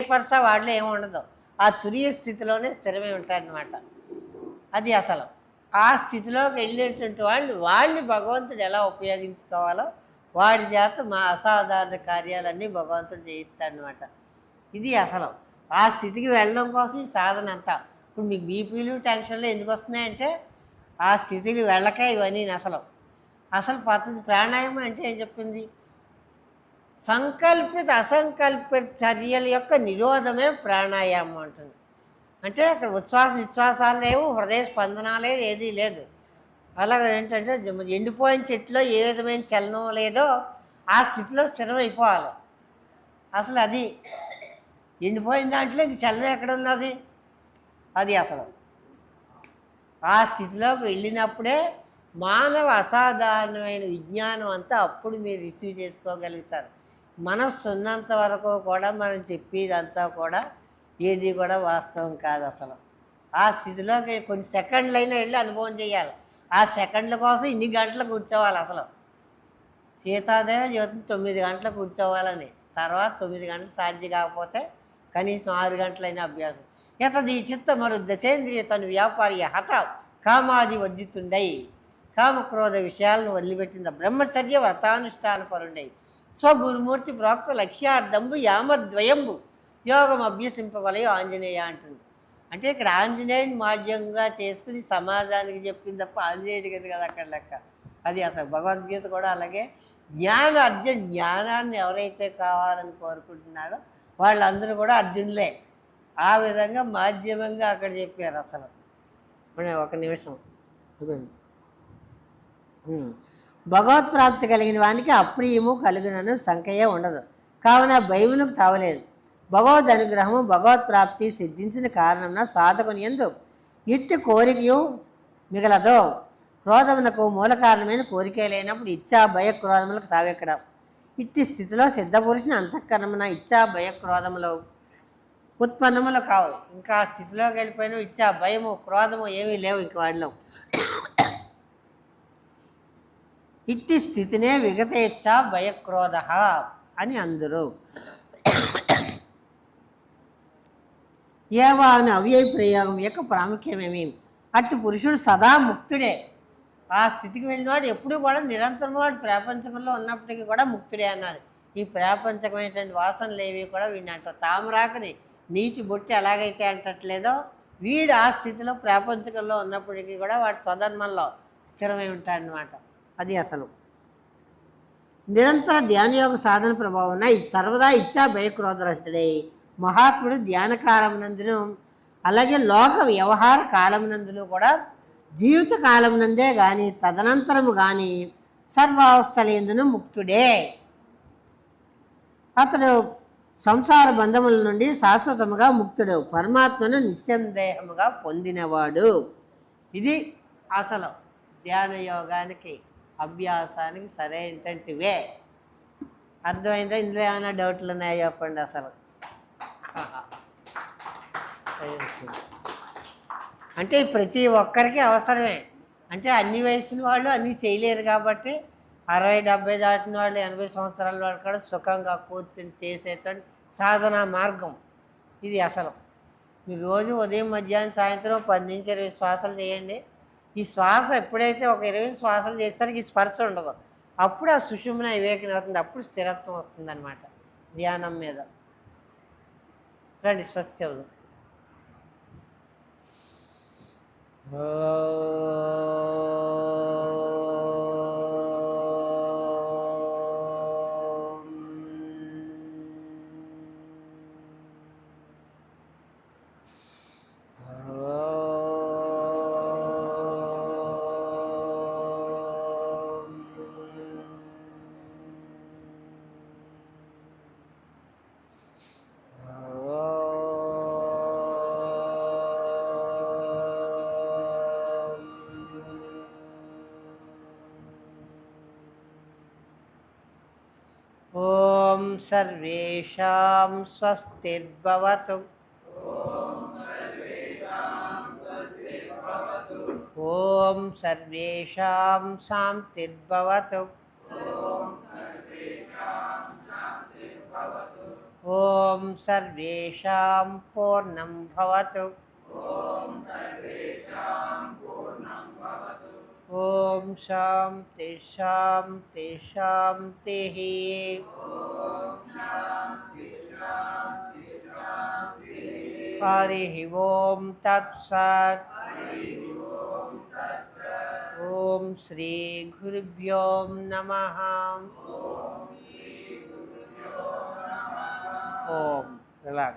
స్పర్శ వాళ్ళు ఏమి ఉండదు. ఆ తురియ స్థితిలోనే స్థిరమై ఉంటారనమాట అది అసలు. ఆ స్థితిలోకి వెళ్ళేటువంటి వాళ్ళు వాళ్ళని భగవంతుడు ఎలా ఉపయోగించుకోవాలో వాడి చేత మా అసాధారణ కార్యాలన్నీ భగవంతుడు చేయిస్తాడనమాట ఇది అసలు. ఆ స్థితికి వెళ్ళడం కోసం ఈ సాధన అంతా. ఇప్పుడు మీకు బీపీలు టెన్షన్లు ఎందుకు వస్తున్నాయంటే ఆ స్థితికి వెళ్ళక ఇవన్నీ అసలు. అసలు పద్ధతి ప్రాణాయామం అంటే ఏం చెప్పింది? సంకల్పిత అసంకల్పిత చర్యల యొక్క నిరోధమే ప్రాణాయామం అంటుంది. అంటే అక్కడ ఉచ్ఛ్వాస విశ్వాసాలు లేవు హృదయ స్పందనాలే ఏదీ లేదు. అలాగే ఏంటంటే ఎండిపోయిన చెట్టులో ఏ విధమైన చలనం లేదో ఆ స్థితిలో స్థిరమైపోవాలి. అసలు అది ఎండిపోయిన దాంట్లో ఇంక చలనం ఎక్కడ ఉన్నది అది అసలు. ఆ స్థితిలోకి వెళ్ళినప్పుడే మానవ అసాధారణమైన విజ్ఞానం అంతా అప్పుడు మీరు రిసీవ్ చేసుకోగలుగుతారు. మనస్సు ఉన్నంత వరకు కూడా మనం చెప్పేదంతా కూడా ఏది కూడా వాస్తవం కాదు అసలు. ఆ స్థితిలోకి కొన్ని సెకండ్లు అయినా వెళ్ళి అనుభవం చేయాలి. ఆ సెకండ్ల కోసం ఇన్ని గంటలు కూర్చోవాలి అసలు. సీతాదేవి జ్యోతిని తొమ్మిది గంటలు కూర్చోవాలని. తర్వాత తొమ్మిది గంటలు సాధ్య కాకపోతే కనీసం ఆరు గంటలైన అభ్యాసం. ఇతది చిత్త మరు దశేంద్రియ తను వ్యాపారి హత కామాది వర్జితుండై. కామక్రోధ విషయాలను వదిలిపెట్టిన బ్రహ్మచర్య వ్రతానుష్ఠాన పరుండై. స్వగురుమూర్తి ప్రోక్త లక్ష్యార్థంబు యామద్వయంబు యోగం అభ్యసింపవలయో ఆంజనేయ అంటుంది. అంటే ఇక్కడ ఆంజనేయుని మాధ్యంగా చేసుకుని సమాజానికి చెప్పింది తప్ప ఆంజనేయుడి కదా కదా అక్కడ లెక్క? అది అసలు భగవద్గీత కూడా అలాగే. జ్ఞాన అర్జున్ జ్ఞానాన్ని ఎవరైతే కావాలని కోరుకుంటున్నాడో వాళ్ళందరూ కూడా అర్జునులే. ఆ విధంగా మాధ్యమంగా అక్కడ చెప్పారు అసలు. ఒక నిమిషం. ఇదిగోండి. ప్రాప్తి భగవత్ప్రాప్తి కలిగిన వానికి అప్రియము కలుగునను సంఖ్యే ఉండదు. కావున బైబిల్కు తావలేదు. భగవద్ అనుగ్రహము భగవత్ప్రాప్తి సిద్ధించిన కారణంన సాధకుని ఎందు ఇట్టి కోరికయు మిగలదు క్రోధమునకు మూల కారణమైన కోరికే లేనప్పుడు ఇచ్చా భయ క్రోధములకు తావెక్కడ. ఇట్టి స్థితిలో సిద్ధపురుషుని అంతఃకరణమున ఇచ్చా భయ క్రోధములు ఉత్పన్నములు కావు. ఇంకా స్థితిలోకి వెళ్ళిపోయిన ఇచ్చా భయము క్రోధము ఏమీ లేవు ఇంక వాడిలో. ఇట్టి స్థితినే విగతేచ్ఛ భయక్రోధ అని అందరు. ఏవా అని అవ్యయ ప్రయోగం యొక్క ప్రాముఖ్యమేమి అట్టి పురుషుడు సదా ముక్తుడే. ఆ స్థితికి వెళ్ళినవాడు ఎప్పుడూ కూడా నిరంతరం వాడు ప్రపంచంలో ఉన్నప్పటికీ కూడా ముక్తుడే అన్నారు ఈ ప్రాపంచకమైనటువంటి వాసనలు ఏవి కూడా వీడిని అంటారు. తామరాకని నీటి బొట్టి ఎలాగైతే అంటట్లేదో వీడు ఆ స్థితిలో ప్రాపంచకంలో ఉన్నప్పటికీ కూడా వాడు స్వధర్మంలో స్థిరమై ఉంటాడనమాట అది అసలు. నిరంతర ధ్యానయోగ సాధన ప్రభావం ఇది సర్వదా ఇచ్చా భయక్రోధరహితుడై మహాత్ముడు ధ్యాన కాలమునందును అలాగే లోక వ్యవహార కాలమునందును కూడా జీవిత కాలమునందే కానీ తదనంతరము కానీ సర్వావస్థలందును ముక్తుడే. అతడు సంసార బంధముల నుండి శాశ్వతముగా ముక్తుడు పరమాత్మను నిస్సందేహముగా పొందినవాడు. ఇది అసలు ధ్యాన యోగానికి అభ్యాసానికి సరైనటువంటివే. అర్థమైందా? ఇందులో ఏమైనా డౌట్లు ఉన్నాయో చెప్పండి అసలు. అంటే ప్రతి ఒక్కరికి అవసరమే. అంటే అన్ని వయసుల వాళ్ళు అన్నీ చేయలేరు కాబట్టి అరవై డెబ్బై దాటిన వాళ్ళు ఎనభై సంవత్సరాల వాళ్ళు కూడా సుఖంగా కూర్చొని చేసేటువంటి సాధనా మార్గం. ఇది అసలు. మీరు రోజు ఉదయం మధ్యాహ్నం సాయంత్రం పది నుంచి ఇరవై శ్వాసలు చేయండి. ఈ శ్వాస ఎప్పుడైతే ఒక ఇరవై శ్వాసలు చేస్తానికి ఈ స్పర్శ ఉండదు. అప్పుడు ఆ సుషుమ్న వివేకం అవుతుంది. అప్పుడు స్థిరత్వం వస్తుంది అనమాట ధ్యానం మీద. రండి స్వస్తి ओम सर्वेषां स्वस्तिर्भवतु। ओम सर्वेषां शांतिर्भवतु ओम सर्वेषां पूर्णं भवतु। ओम सर्वेषां पूर्णं भवतु। శాంతి శాంతి శాంతి హరి ఓం తత్సత్. ఓం శ్రీ గురుభ్యో నమ. ఓం. రిలాక్స్